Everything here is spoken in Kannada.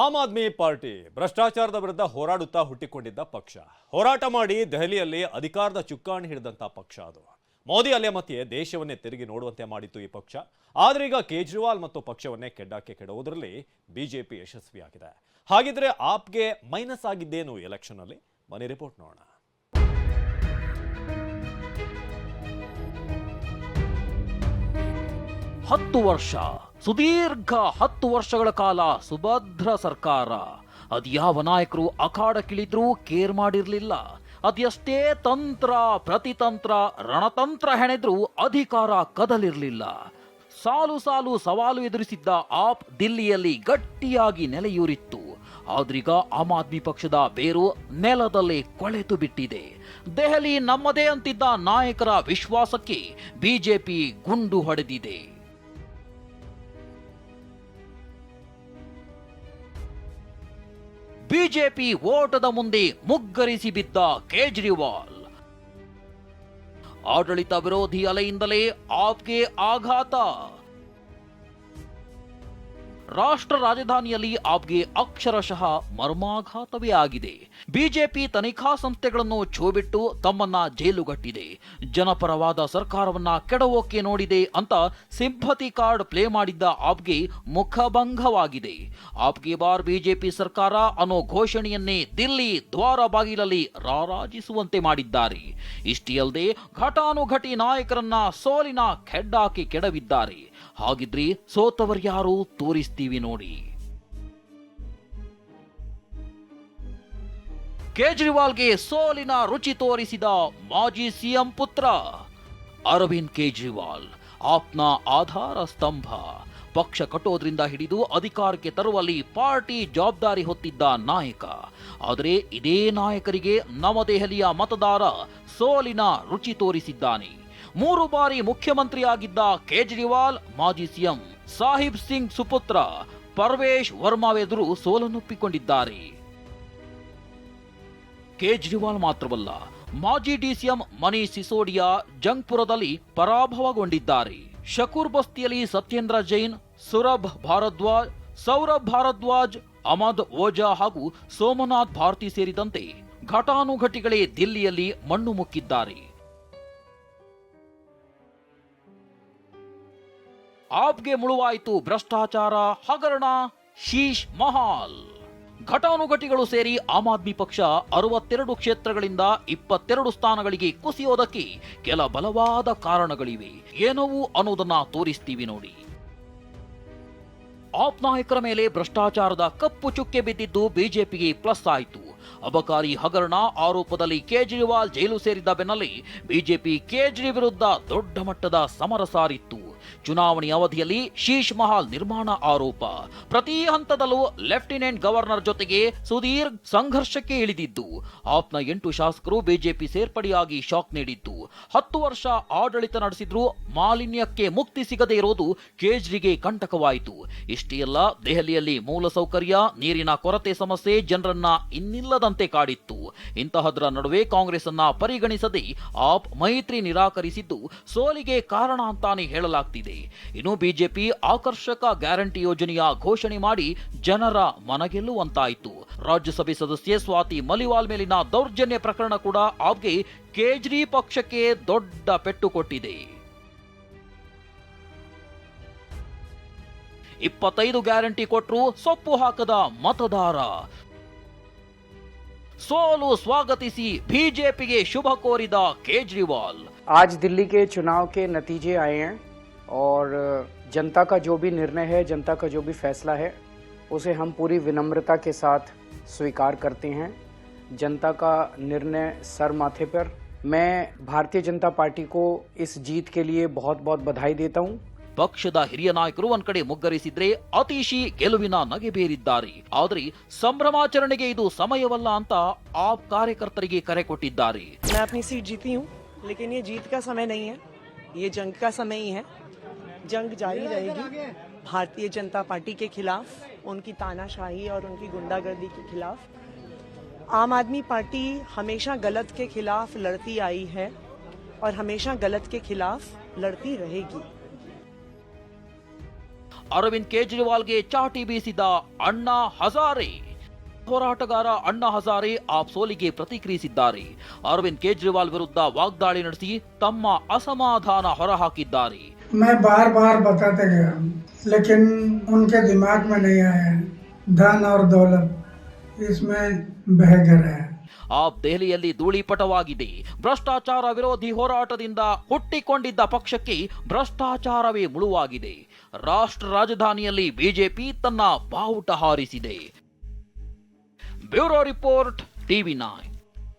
ಆಮ್ ಆದ್ಮಿ ಪಾರ್ಟಿ ಭ್ರಷ್ಟಾಚಾರದ ವಿರುದ್ಧ ಹೋರಾಡುತ್ತಾ ಹುಟ್ಟಿಕೊಂಡಿದ್ದ ಪಕ್ಷ. ಹೋರಾಟ ಮಾಡಿ ದೆಹಲಿಯಲ್ಲಿ ಅಧಿಕಾರದ ಚುಕ್ಕಾಣಿ ಹಿಡಿದಂಥ ಪಕ್ಷ ಅದು. ಮೋದಿ ಅಲೆ ಮತ್ತೆ ದೇಶವನ್ನೇ ತಿರುಗಿ ನೋಡುವಂತೆ ಮಾಡಿತ್ತು ಈ ಪಕ್ಷ. ಆದ್ರೆ ಈಗ ಕೇಜ್ರಿವಾಲ್ ಮತ್ತು ಪಕ್ಷವನ್ನೇ ಕೆಡ್ಡಾಕೆ ಕೆಡುವುದರಲ್ಲಿ ಬಿಜೆಪಿ ಯಶಸ್ವಿಯಾಗಿದೆ. ಹಾಗಿದ್ರೆ ಆಪ್ಗೆ ಮೈನಸ್ ಆಗಿದ್ದೇನು ಎಲೆಕ್ಷನಲ್ಲಿ ಬನ್ನಿ ರಿಪೋರ್ಟ್ ನೋಡೋಣ. ಹತ್ತು ವರ್ಷ ಸುದೀರ್ಘ ಹತ್ತು ವರ್ಷಗಳ ಕಾಲ ಸುಭದ್ರ ಸರ್ಕಾರ. ಅದ್ಯಾವ ನಾಯಕರು ಅಖಾಡಕ್ಕಿಳಿದ್ರೂ ಕೇರ್ ಮಾಡಿರಲಿಲ್ಲ. ಅದೆಷ್ಟೇ ತಂತ್ರ, ಪ್ರತಿತಂತ್ರ, ರಣತಂತ್ರ ಹೆಣೆದ್ರೂ ಅಧಿಕಾರ ಕದಲಿರಲಿಲ್ಲ. ಸಾಲು ಸಾಲು ಸವಾಲು ಎದುರಿಸಿದ್ದ ಆಪ್ ದಿಲ್ಲಿಯಲ್ಲಿ ಗಟ್ಟಿಯಾಗಿ ನೆಲೆಯೂರಿತ್ತು. ಆದ್ರೀಗ ಆಮ್ ಆದ್ಮಿ ಪಕ್ಷದ ಬೇರು ನೆಲದಲ್ಲಿ ಕೊಳೆತು ಬಿಟ್ಟಿದೆ. ದೆಹಲಿ ನಮ್ಮದೇ ಅಂತಿದ್ದ ನಾಯಕರ ವಿಶ್ವಾಸಕ್ಕೆ ಬಿಜೆಪಿ ಗುಂಡು ಹೊಡೆದಿದೆ. ಬಿಜೆಪಿ ಓಟದ ಮುಂದೆ ಮುಗ್ಗರಿಸಿ ಬಿದ್ದ ಕೇಜ್ರಿವಾಲ್. ಆಡಳಿತ ವಿರೋಧಿ ಅಲೆಯಿಂದಲೇ ಆಪ್ಗೆ ಆಘಾತ. ರಾಷ್ಟ್ರ ರಾಜಧಾನಿಯಲ್ಲಿ ಆಪ್ಗೆ ಅಕ್ಷರಶಃ ಮರ್ಮಾಘಾತವೇ ಆಗಿದೆ. ಬಿಜೆಪಿ ತನಿಖಾ ಸಂಸ್ಥೆಗಳನ್ನು ಛೋಬಿಟ್ಟು ತಮ್ಮನ್ನ ಜೈಲುಗಟ್ಟಿದೆ. ಜನಪರವಾದ ಸರ್ಕಾರವನ್ನ ಕೆಡವೋಕೆ ನೋಡಿದೆ ಅಂತ ಸಿಂಪತಿ ಕಾರ್ಡ್ ಪ್ಲೇ ಮಾಡಿದ್ದ ಆಪ್ಗೆ ಮುಖಭಂಗವಾಗಿದೆ. ಆಪ್ಗೆ ಬಾರ್ ಬಿಜೆಪಿ ಸರ್ಕಾರ ಅನ್ನೋ ಘೋಷಣೆಯನ್ನೇ ದಿಲ್ಲಿ ದ್ವಾರ ಬಾಗಿಲಲ್ಲಿ ರಾರಾಜಿಸುವಂತೆ ಮಾಡಿದ್ದಾರೆ. ಇಷ್ಟೇ ಅಲ್ಲದೆ ಘಟಾನುಘಟಿ ನಾಯಕರನ್ನ ಸೋಲಿನ ಖೆಡ್ಡಾಕಿ ಕೆಡವಿದ್ದಾರೆ. ಹಾಗಿದ್ರೆ ಸೋತವರ್ಯಾರು ತೋರಿಸ್ತೀವಿ ನೋಡಿ. ಕೇಜ್ರಿವಾಲ್ಗೆ ಸೋಲಿನ ರುಚಿ ತೋರಿಸಿದ ಮಾಜಿ ಸಿಎಂ ಪುತ್ರ ಅರವಿಂದ್ ಕೇಜ್ರಿವಾಲ್, ಆಪ್ನ ಆಧಾರ ಸ್ತಂಭ, ಪಕ್ಷ ಕಟ್ಟೋದ್ರಿಂದ ಹಿಡಿದು ಅಧಿಕಾರಕ್ಕೆ ತರುವಲ್ಲಿ ಪಾರ್ಟಿ ಜವಾಬ್ದಾರಿ ಹೊತ್ತಿದ್ದ ನಾಯಕ. ಆದರೆ ಇದೇ ನಾಯಕರಿಗೆ ನವದೆಹಲಿಯ ಮತದಾರ ಸೋಲಿನ ರುಚಿ ತೋರಿಸಿದ್ದಾನೆ. ಮೂರು ಬಾರಿ ಮುಖ್ಯಮಂತ್ರಿಯಾಗಿದ್ದ ಕೇಜ್ರಿವಾಲ್, ಮಾಜಿ ಸಿಎಂ ಸಾಹಿಬ್ ಸಿಂಗ್ ಸುಪುತ್ರ ಪರ್ವೇಶ್ ವರ್ಮಾವೆದುರು ಸೋಲನ್ನೊಪ್ಪಿಕೊಂಡಿದ್ದಾರೆ. ಕೇಜ್ರಿವಾಲ್ ಮಾತ್ರವಲ್ಲ, ಮಾಜಿ ಡಿಸಿಎಂ ಮನೀಶ್ ಸಿಸೋಡಿಯಾ ಜಂಗ್ಪುರದಲ್ಲಿ ಪರಾಭವಗೊಂಡಿದ್ದಾರೆ. ಶಕೂರ್ ಬಸ್ತಿಯಲ್ಲಿ ಸತ್ಯೇಂದ್ರ ಜೈನ್, ಸುರಭ್ ಭಾರದ್ವಾಜ್, ಸೌರಭ್ ಭಾರದ್ವಾಜ್ ಅಮದ್ ಓಜಾ ಹಾಗೂ ಸೋಮನಾಥ್ ಭಾರತಿ ಸೇರಿದಂತೆ ಘಟಾನುಘಟಿಗಳೇ ದಿಲ್ಲಿಯಲ್ಲಿ ಮಣ್ಣು ಮುಕ್ಕಿದ್ದಾರೆ. ಆಪ್ಗೆ ಮುಳುವಾಯಿತು ಭ್ರಷ್ಟಾಚಾರ, ಹಗರಣ, ಶೀಶ್ ಮಹಾಲ್. ಘಟಾನುಘಟಿಗಳು ಸೇರಿ ಆಮ್ ಆದ್ಮಿ ಪಕ್ಷ ಅರವತ್ತೆರಡು ಕ್ಷೇತ್ರಗಳಿಂದ ಇಪ್ಪತ್ತೆರಡು ಸ್ಥಾನಗಳಿಗೆ ಕುಸಿಯೋದಕ್ಕೆ ಕೆಲ ಬಲವಾದ ಕಾರಣಗಳಿವೆ. ಏನವು ಅನ್ನೋದನ್ನ ತೋರಿಸ್ತೀವಿ ನೋಡಿ. ಆಪ್ ನಾಯಕರ ಮೇಲೆ ಭ್ರಷ್ಟಾಚಾರದ ಕಪ್ಪು ಚುಕ್ಕೆ ಬಿದ್ದಿದ್ದು ಬಿಜೆಪಿಗೆ ಪ್ಲಸ್ ಆಯಿತು. ಅಬಕಾರಿ ಹಗರಣ ಆರೋಪದಲ್ಲಿ ಕೇಜ್ರಿವಾಲ್ ಜೈಲು ಸೇರಿದ್ದ ಬೆನ್ನಲ್ಲೇ ಬಿಜೆಪಿ ಕೇಜ್ರಿ ವಿರುದ್ಧ ದೊಡ್ಡ ಮಟ್ಟದ ಸಮರ ಸಾರಿತ್ತು ಚುನಾವಣೆ ಅವಧಿಯಲ್ಲಿ ಶೀಶ್ ಮಹಾಲ್ ನಿರ್ಮಾಣ ಆರೋಪ. ಪ್ರತಿ ಹಂತದಲ್ಲೂ ಲೆಫ್ಟಿನೆಂಟ್ ಗವರ್ನರ್ ಜೊತೆಗೆ ಸುದೀರ್ಘ ಸಂಘರ್ಷಕ್ಕೆ ಇಳಿದಿದ್ದು. ಆಪ್ನ ಎಂಟು ಶಾಸಕರು ಬಿಜೆಪಿ ಸೇರ್ಪಡೆಯಾಗಿ ಶಾಕ್ ನೀಡಿದ್ದು. ಹತ್ತು ವರ್ಷ ಆಡಳಿತ ನಡೆಸಿದ್ರೂ ಮಾಲಿನ್ಯಕ್ಕೆ ಮುಕ್ತಿ ಸಿಗದೇ ಇರೋದು ಕೇಜ್ರಿಗೆ ಕಂಟಕವಾಯಿತು. ಇಷ್ಟೇ ಅಲ್ಲ, ದೆಹಲಿಯಲ್ಲಿ ಮೂಲಸೌಕರ್ಯ ನೀರಿನ ಕೊರತೆ ಸಮಸ್ಯೆ ಜನರನ್ನ ಇನ್ನಿಲ್ಲದಂತೆ ಕಾಡಿತ್ತು. ಇಂತಹದ್ರ ನಡುವೆ ಕಾಂಗ್ರೆಸ್ ಅನ್ನ ಪರಿಗಣಿಸದೆ ಆಪ್ ಮೈತ್ರಿ ನಿರಾಕರಿಸಿದ್ದು ಸೋಲಿಗೆ ಕಾರಣ ಅಂತಾನೆ ಹೇಳಲಾಗ್ತಿದೆ. ಇನ್ನು ಬಿಜೆಪಿ ಆಕರ್ಷಕ ಗ್ಯಾರಂಟಿ ಯೋಜನೆಯ ಘೋಷಣೆ ಮಾಡಿ ಜನರ ಮನಗೆಲ್ಲುವಂತಾಯಿತು ರಾಜ್ಯಸಭೆ ಸದಸ್ಯೆ ಸ್ವಾತಿ ಮಲಿವಾಲ್ ಮೇಲಿನ ದೌರ್ಜನ್ಯ ಪ್ರಕರಣ ಕೂಡ ಆಪ್ಗೆ ಕೇಜ್ರಿ ಪಕ್ಷಕ್ಕೆ ದೊಡ್ಡ ಪೆಟ್ಟು ಕೊಟ್ಟಿದೆ ಇಪ್ಪತ್ತೈದು ಗ್ಯಾರಂಟಿ ಕೊಟ್ಟರು ಸೊಪ್ಪು ಹಾಕದ ಮತದಾರ ಸೋಲು ಸ್ವಾಗತಿಸಿ ಬಿಜೆಪಿಗೆ ಶುಭ ಕೋರಿದ ಕೇಜ್ರಿವಾಲ್ आज दिल्ली के चुनाव के नतीजे आए हैं और जनता का जो भी निर्णय है जनता का जो भी फैसला है उसे हम पूरी विनम्रता के साथ स्वीकार करते हैं जनता का निर्णय सर माथे पर मैं भारतीय जनता पार्टी को इस जीत के लिए बहुत बहुत बधाई देता हूँ ಪಕ್ಷದ ಹಿರಿಯ ನಾಯಕರು ಒಂದ್ ಕಡೆ ಮುಗ್ಗರಿಸಿದ್ರೆ ಅತೀಶಿ ಗೆಲುವಿನ ನಗೆ ಬೀರಿದ್ದಾರೆ ಆದ್ರೆ ಸಂಭ್ರಮಾಚರಣೆಗೆ ಇದು ಸಮಯವಲ್ಲ ಅಂತ ಆಪ್ ಕಾರ್ಯಕರ್ತರಿಗೆ ಕರೆ ಕೊಟ್ಟಿದ್ದಾರೆ मैं अपनी सीट जीती हूँ लेकिन ये जीत का समय नहीं है ये जंग का समय ही है जंग जारी रहेगी भारतीय जनता पार्टी के खिलाफ उनकी तानाशाही और उनकी गुंडागर्दी के खिलाफ आम आदमी पार्टी हमेशा गलत के खिलाफ लड़ती आई है और हमेशा गलत के खिलाफ लड़ती रहेगी ಅರವಿಂದ್ ಕೇಜ್ರಿವಾಲ್ಗೆ ಚಾಟಿ ಬೀಸಿದ ಅಣ್ಣಾ ಹಜಾರೆ ಹೋರಾಟಗಾರ ಅಣ್ಣಾ ಹಜಾರೆ ಆಪ್ ಸೋಲಿಗೆ ಪ್ರತಿಕ್ರಿಯಿಸಿದ್ದಾರೆ ಅರವಿಂದ್ ಕೇಜ್ರಿವಾಲ್ ವಿರುದ್ಧ ವಾಗ್ದಾಳಿ ನಡೆಸಿ ತಮ್ಮ ಅಸಮಾಧಾನ ಹೊರಹಾಕಿದ್ದಾರೆ मैं बार बार बताते गया हूँ, लेकिन उनके दिमाग में नहीं आया है धन और दौलत इसमें बह गए हैं ಆಪ್ ದೆಹಲಿಯಲ್ಲಿ ಧೂಳಿಪಟವಾಗಿದೆ ಭ್ರಷ್ಟಾಚಾರ ವಿರೋಧಿ ಹೋರಾಟದಿಂದ ಹುಟ್ಟಿಕೊಂಡಿದ್ದ ಪಕ್ಷಕ್ಕೆ ಭ್ರಷ್ಟಾಚಾರವೇ ಮುಳುವಾಗಿದೆ ರಾಷ್ಟ್ರ ರಾಜಧಾನಿಯಲ್ಲಿ ಬಿಜೆಪಿ ತನ್ನ ಬಾವುಟ ಹಾರಿಸಿದೆ ಬ್ಯೂರೋ ರಿಪೋರ್ಟ್ ಟಿವಿ ನೈನ್